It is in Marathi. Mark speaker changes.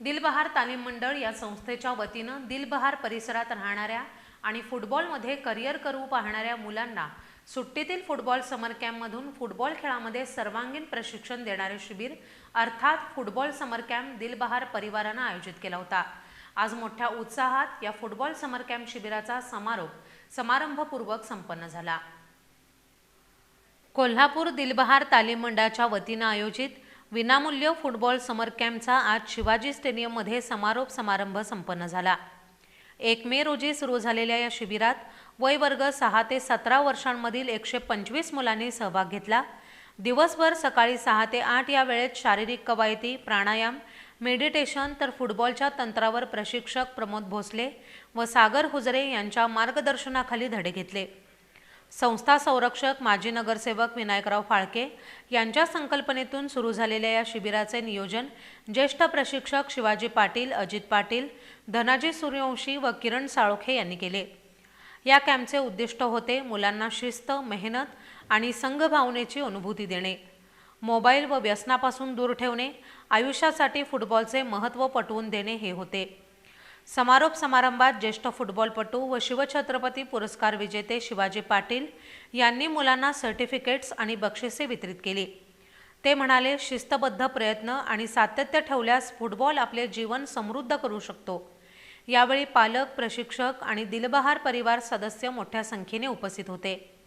Speaker 1: दिलबहार तालीम मंडळ या संस्थेच्या वतीनं दिलबहार परिसरात राहणाऱ्या आणि फुटबॉलमध्ये करिअर करू पाहणाऱ्या मुलांना सुट्टीतील फुटबॉल समर कॅम्पमधून फुटबॉल खेळामध्ये सर्वांगीण प्रशिक्षण देणारे शिबिर अर्थात फुटबॉल समर कॅम्प दिलबहार परिवारानं आयोजित केला होता. आज मोठ्या उत्साहात या फुटबॉल समर कॅम्प शिबिराचा समारोप समारंभपूर्वक संपन्न झाला. कोल्हापूर दिलबहार तालीम मंडळाच्या वतीनं आयोजित विनामूल्य फुटबॉल समर कॅम्पचा आज शिवाजी स्टेडियममध्ये समारोप समारंभ संपन्न झाला. एक मे रोजी सुरू झालेल्या या शिबिरात वयवर्ग सहा ते सतरा वर्षांमधील एकशे पंचवीस मुलांनी सहभाग घेतला. दिवसभर सकाळी सहा ते आठ या वेळेत शारीरिक कवायती प्राणायाम मेडिटेशन तर फुटबॉलच्या तंत्रावर प्रशिक्षक प्रमोद भोसले व सागर हुजरे यांच्या मार्गदर्शनाखाली धडे घेतले. संस्था संरक्षक माजी नगरसेवक विनायकराव फाळके यांच्या संकल्पनेतून सुरू झालेल्या या शिबिराचे नियोजन ज्येष्ठ प्रशिक्षक शिवाजी पाटील अजित पाटील धनाजी सूर्यवंशी व किरण साळोखे यांनी केले. या कॅम्पचे उद्दिष्ट होते मुलांना शिस्त मेहनत आणि संघभावनेची अनुभूती देणे. मोबाईल व व्यसनापासून दूर ठेवणे आयुष्यासाठी फुटबॉलचे महत्त्व पटवून देणे हे होते. समारोप समारंभात ज्येष्ठ फुटबॉलपटू व शिवछत्रपती पुरस्कार विजेते शिवाजी पाटील यांनी मुलांना सर्टिफिकेट्स आणि बक्षिसे वितरित केली. ते म्हणाले शिस्तबद्ध प्रयत्न आणि सातत्य ठेवल्यास फुटबॉल आपले जीवन समृद्ध करू शकतो. यावेळी पालक प्रशिक्षक आणि दिलबहार परिवार सदस्य मोठ्या संख्येने उपस्थित होते.